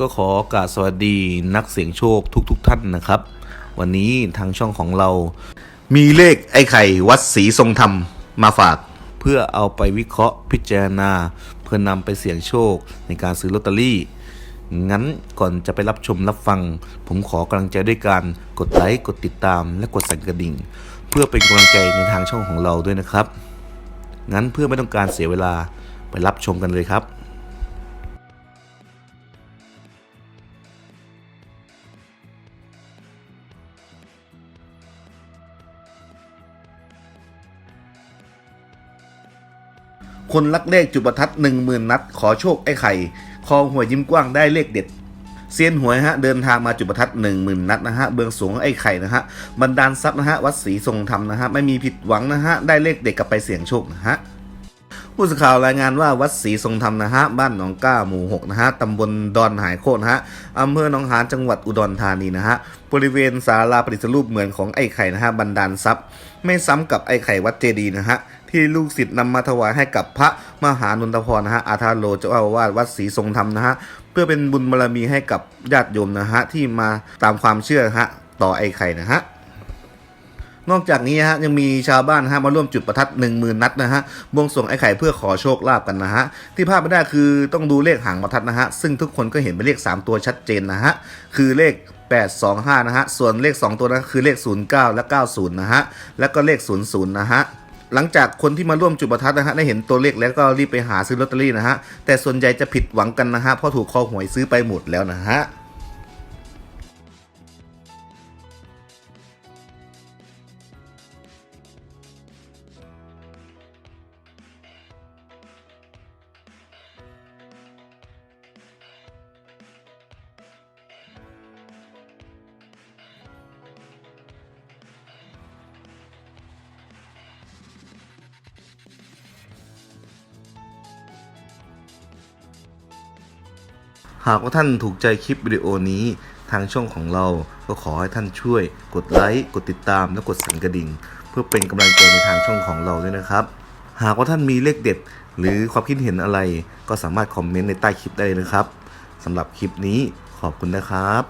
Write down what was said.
ก็ขอกราสสวัสดีนักเสี่ยงโชคทุกๆทท่านนะครับ วันนี้ทางช่องของเรา มีเลขไอ้ไข่วัดศรีทรงธรรมมาฝาก เพื่อเอาไปวิเคราะห์พิจารณา เพื่อนำไปเสี่ยงโชคในการซื้อลอตเตอรี่ งั้นก่อนจะไปรับชมรับฟัง ผมขอกำลังใจด้วยการกดไลค์กดติดตามและกดสั่นกระดิ่ง เพื่อเป็นกำลังใจในทางช่องของเราด้วยนะครับ งั้นเพื่อไม่ต้องการเสียเวลาไปรับชมกันเลยครับ คนลักเลขจุดประทัดหนึ่งหมื่นนัด ขอโชคไอ้ไข่ คอหวยยิ้มกว้างได้เลขเด็ดเซียนหวยฮะเดินทางมาจุดประทัดหนึ่งหมื่นนัดนะฮะเบื้องสูงไอ้ไข่นะฮะบรรดาลทรัพย์นะฮะวัดศรีทรงธรรมนะฮะไม่มีผิดหวังนะฮะได้เลขเด็กกลับไปเสี่ยงโชคนะฮะ ผู้สื่อข่าวรายงานว่าวัดศรีทรงธรรมนะฮะบ้านหนองก้าหมู่หกนะฮะตำบลดอนหายโคตนะฮะอำเภอหนองหานจังหวัดอุดรธานีนะฮะบริเวณศาลาปฏิสรูปเหมือนของไอ้ไข่นะฮะบรรดาลทรัพย์ ไม่ซ้ำกับไอ้ไข่วัดเจดีย์นะฮะที่ลูกศิษย์นำมาถวายให้กับพระมหานนทพรนะฮะอาธาโลเจ้าอาวาสวัดศรีทรงธรรมนะฮะเพื่อเป็นบุญบารมีให้กับญาติโยมนะฮะที่มาตามความเชื่อะฮะต่อไอ้ไข่นะฮะ นอกจากนี้ฮะยังมีชาวบ้านฮะมาร่วมจุดประทัด1 0,000นัดนะฮะบวงสรวงไอ้ไข่เพื่อขอโชคลาภกันนะฮะที่พลาดไม่ได้คือต้องดูเลขหางประทัดนะฮะซึ่งทุกคนก็เห็นเป็นเลข 3 ตัวชัดเจนนะฮะคือเลข825นะฮะส่วนเลข 2 ตัวนั้นคือเลข 09 และ 90นะฮะแล้วก็เลข 00นะฮะหลังจากคนที่มาร่วมจุดประทัดนะฮะได้เห็นตัวเลขแล้วก็รีบไปหาซื้อลอตเตอรี่นะฮะแต่ส่วนใหญ่จะผิดหวังกันนะฮะเพราะถูกคอหวยซื้อไปหมดแล้วนะฮะ หากว่าท่านถูกใจคลิปวิดีโอนี้ ทางช่องของเราก็ขอให้ท่านช่วย กดไลค์กดติดตามและกดสั่นกระดิ่ง เพื่อเป็นกำลังใจในทางช่องของเราด้วยนะครับ หากว่าท่านมีเลขเด็ด หรือความคิดเห็นอะไร ก็สามารถคอมเมนต์ในใต้คลิปได้เลยนะครับสำหรับคลิปนี้ขอบคุณนะครับ